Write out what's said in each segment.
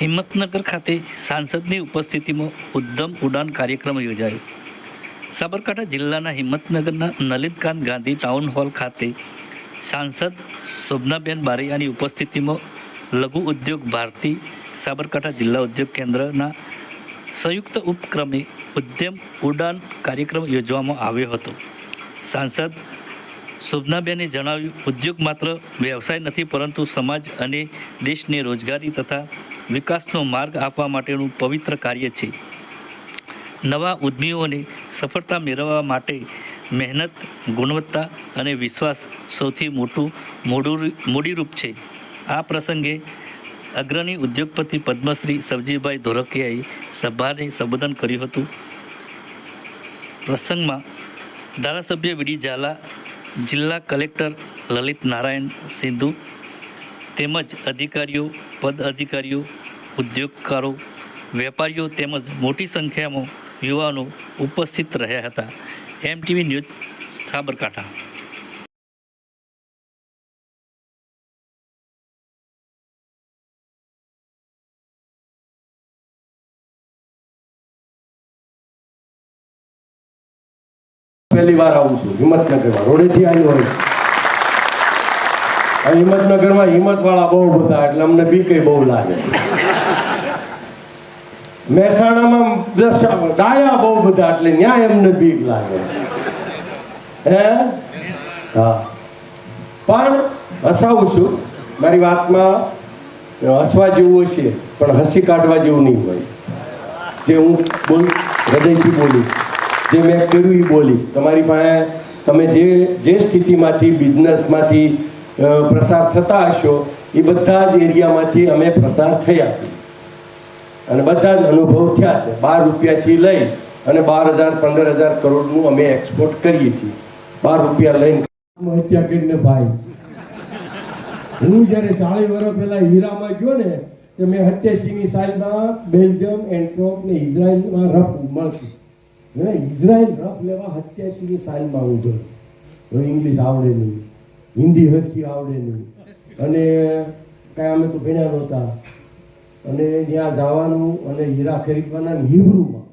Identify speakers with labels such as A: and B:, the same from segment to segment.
A: હિંમતનગર ખાતે સાંસદની ઉપસ્થિતિમાં ઉદ્ધમ ઉડાન કાર્યક્રમ યોજાયો. સાબરકાંઠા જિલ્લાના હિંમતનગરના નલિતકાંત ગાંધી ટાઉન હોલ ખાતે સાંસદ શોભનાબેન બારૈયાની ઉપસ્થિતિમાં લઘુ ઉદ્યોગ ભારતી સાબરકાંઠા જિલ્લા ઉદ્યોગ કેન્દ્રના સંયુક્ત ઉપક્રમે ઉદ્યમ ઉડાન કાર્યક્રમ યોજવામાં આવ્યો હતો. સાંસદ શોભનાબેને જણાવ્યું, ઉદ્યોગ માત્ર વ્યવસાય નથી, પરંતુ સમાજ અને દેશને રોજગારી તથા વિકાસનો માર્ગ આપવા માટેનું પવિત્ર કાર્ય છે. નવા ઉદ્યમીઓને સફળતા મેળવવા માટે મહેનત, ગુણવત્તા અને વિશ્વાસ સૌથી મોટું મૂડું મૂડીરૂપ છે. આ પ્રસંગે અગ્રણી ઉદ્યોગપતિ પદ્મશ્રી સબજીભાઈ ધોરકિયાએ સભાને સંબોધન કર્યું હતું. પ્રસંગમાં ધારાસભ્ય વીડી ઝાલા, જિલ્લા કલેક્ટર લલિત નારાયણ સિંધુ તેમજ અધિકારીઓ, પદ અધિકારીઓ, ઉદ્યોગકારો, વેપારીઓ તેમજ મોટી સંખ્યામાં યુવાનો ઉપસ્થિત રહ્યા હતા. MTV news Sabarkantha.
B: પહેલી વાર આવું છું, હિંમતનગરમાં. રોડેથી આવ્યો હિંમતનગરમાં હિંમતવાળા બહુ બધા એટલે અમને બીકે બહુ લાગે. મહેસાણામાં દસ ડાયા બહુ બધા એટલે ન્યાય એમને બીક લાગે. હે? હા. પણ હસાવું છું. મારી વાતમાં હસવા જેવું હશે પણ હસી કાઢવા જેવું નહીં હોય. જે હું બોલ હૃદયથી બોલી. જે મેં કર્યું એ બોલી. તમારી પાસે તમે જે જે સ્થિતિમાંથી બિઝનેસમાંથી પ્રસાર થતા હશો, એ બધા જ એરિયામાંથી અમે પ્રસાર થયા છીએ. અને બધા જ અનુભવ થયા છે. બાર રૂપિયાથી લઈ અને બાર હજાર, પંદર હજાર કરોડનું અમે એક્સપોર્ટ કરીએ છીએ. બાર રૂપિયા લઈને ભાઈ. હું જ્યારે ચાલીસ વર્ષ પહેલા હીરામાં ગયો ને, તો મેં સત્યાસીની સાઈડમાં બેલ્જિયમ, એન્ટ્રોપ ને ઇઝરાયલમાં રફ હવે ઇઝરાયલ રફ લેવા સત્યાસીની સાઈડમાં હું ગયો. ઇંગ્લિશ આવડે નહીં. હિન્દી હરખી આવડે નહીં અને કાંઈ અમે તો ભણ્યા નહોતા. અને ત્યાં જવાનું અને હીરા ખરીદવાના હિબ્રુમાં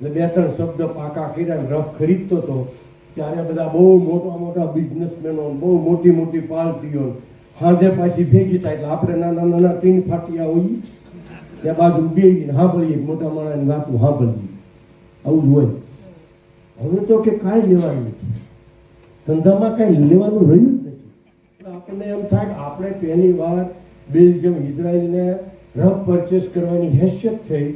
B: એટલે બે ત્રણ શબ્દ પાકા કર્યા રફ ખરીદતો હતો ત્યારે બધા બહુ મોટા મોટા બિઝનેસમેનો બહુ મોટી મોટી પાર્ટીઓ હાજે પાછી ભેગી થાય એટલે આપણે નાના નાના ટીન ફાટિયા હોઈએ. ત્યાં બાજુ બે સાંભળીએ મોટા માણસની વાતું સાંભળીએ આવું જ હોય. હવે તો કે કાંઈ લેવાનું નથી. ધંધામાં કાંઈ લેવાનું રહ્યું જ નથી. આપણને એમ થાય કે આપણે પહેલી વાર બેલ્જિયમ ઇઝરાયલને રફ પરચેસ કરવાની હેસિયત થઈ.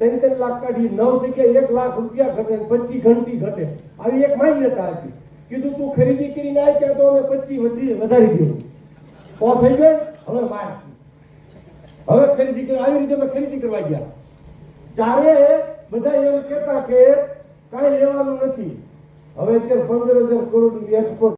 B: ત્રણ ત્રણ લાખ કાઢી નવ જગ્યાએ એક લાખ રૂપિયા ઘટે પચીસ ઘંટી ઘટે. આવી એક માન્યતા હતી કીધું, તું ખરીદી કરીને આવી ત્યાં તો અમે પચીસ વધી વધારી ગયો તો થઈ ગયો? હવે માર. હવે ખરીદી કરી આવી રીતે અમે ખરીદી કરવા ગયા. ત્યારે બધા એમ કહેતા કે કાંઈ લેવાનું નથી. હવે અત્યારે પંદર હજાર કરોડ એક્સપોર્ટ